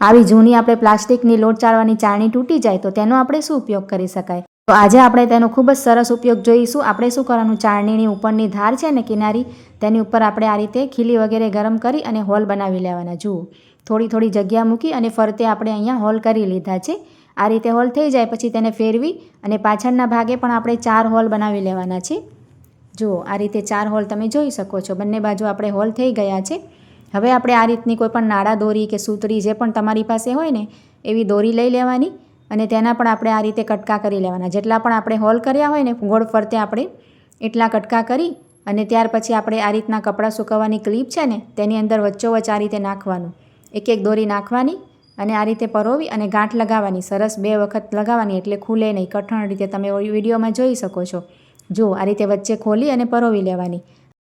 આવી જૂની આપણે પ્લાસ્ટિકની લોટ ચાળવાની ચાળણી તૂટી જાય તો તેનો આપણે શું ઉપયોગ કરી શકાય? તો આજે આપણે તેનો ખૂબ જ સરસ ઉપયોગ જોઈશું. આપણે શું કરવાનું? ચાળણીની ઉપરની ધાર છે ને કિનારી, તેની ઉપર આપણે આ રીતે ખીલી વગેરે ગરમ કરી અને હોલ બનાવી લેવાના. જુઓ. થોડી થોડી જગ્યા મૂકી અને ફરતે આપણે અહીંયા હોલ કરી લીધા છે. આ રીતે હોલ થઈ જાય પછી તેને ફેરવી અને પાછળના ભાગે પણ આપણે ચાર હોલ બનાવી લેવાના છે. જુઓ, આ રીતે ચાર હોલ તમે જોઈ શકો છો. બંને બાજુ આપણે હોલ થઈ ગયા છે. હવે આપણે આ રીતની કોઈ પણ નાડા દોરી કે સૂતરી જે પણ તમારી પાસે હોય ને, એવી દોરી લઈ લેવાની અને તેના પણ આપણે આ રીતે કટકા કરી લેવાના. જેટલા પણ આપણે હોલ કર્યા હોય ને, ગોળ ફરતે આપણે એટલા કટકા કરી અને ત્યાર પછી આપણે આ રીતના કપડાં સુકવવાની ક્લિપ છે ને, તેની અંદર વચ્ચોવચ્ચ આ રીતે નાખવાનું. એક એક દોરી નાખવાની અને આ રીતે પરોવી અને ગાંઠ લગાવવાની. સરસ બે વખત લગાવવાની એટલે ખુલે નહીં. કઠણ રીતે તમે વિડીયોમાં જોઈ શકો છો. જુઓ, આ રીતે વચ્ચે ખોલી અને પરોવી લેવાની.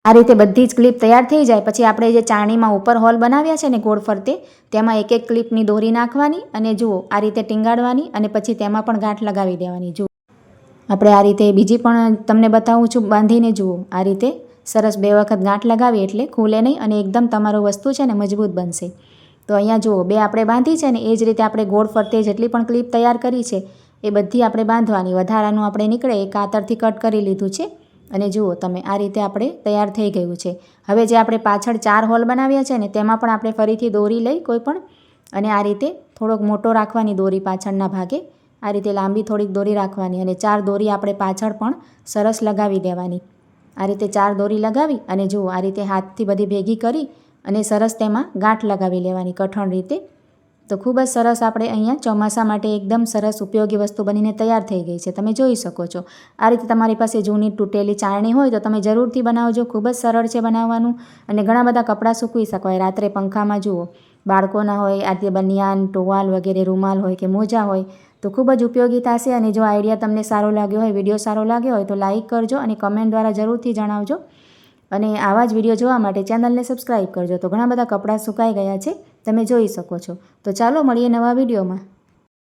આ રીતે બધી જ ક્લિપ તૈયાર થઈ જાય. પછી આપણે જે ચાણીમાં ઉપર હોલ બનાવ્યા છે ને ગોળ ફરતે, તેમાં એક એક ક્લિપની દોરી નાખવાની અને જુઓ, આ રીતે ટીંગાડવાની અને પછી તેમાં પણ ગાંઠ લગાવી દેવાની. જુઓ. આપણે આ રીતે બીજી પણ તમને બતાવું છું, બાંધીને જુઓ. આ રીતે સરસ બે વખત ગાંઠ લગાવી એટલે ખુલે નહીં અને એકદમ તમારું વસ્તુ છે ને મજબૂત બનશે. તો અહીંયા જુઓ, બે આપણે બાંધી છે ને એ જ રીતે આપણે ગોળ ફરતે જેટલી પણ ક્લિપ તૈયાર કરી છે, એ બધી આપણે બાંધવાની. વધારાનું આપણે નીકળે એ કાતરથી કટ કરી લીધું છે. અને જુઓ તમે, આ રીતે આપણે તૈયાર થઈ ગયું છે. હવે જે આપણે પાછળ ચાર હોલ બનાવ્યા છે ને, તેમાં પણ આપણે ફરીથી દોરી લઈ કોઈ પણ, અને આ રીતે થોડોક મોટો રાખવાની દોરી પાછળના ભાગે, આ રીતે લાંબી થોડીક દોરી રાખવાની અને ચાર દોરી આપણે પાછળ પણ સરસ લગાવી દેવાની. આ રીતે ચાર દોરી લગાવી અને જુઓ, આ રીતે હાથથી બધી ભેગી કરી અને સરસ તેમાં ગાંઠ લગાવી લેવાની કઠણ રીતે. તો ખૂબ જ સરસ આપણે અહીંયા ચોમાસા માટે એકદમ સરસ ઉપયોગી વસ્તુ બનીને તૈયાર થઈ ગઈ છે. તમે જોઈ શકો છો. આ રીતે તમારી પાસે જૂની તૂટેલી ચાળણી હોય તો તમે જરૂરથી બનાવજો. ખૂબ જ સરળ છે બનાવવાનું અને ઘણા બધા કપડાં સૂકવી શકાય. રાત્રે પંખામાં જુઓ. બાળકોના હોય આ રીતે બનિયાન ટોવાલ વગેરે, રૂમાલ હોય કે મોજા હોય તો ખૂબ જ ઉપયોગી થશે અને જો આઈડિયા તમને સારો લાગ્યો હોય, વીડિયો સારો લાગ્યો હોય તો લાઇક કરજો અને કમેન્ટ દ્વારા જરૂરથી જણાવજો. અને આવા જ વીડિયો જોવા માટે ચેનલને સબસ્ક્રાઈબ કરજો. તો ઘણા બધા કપડાં સુકાઈ ગયા છે. તમે જોઈ શકો છો. તો ચાલો મળીએ નવા વિડીયોમાં.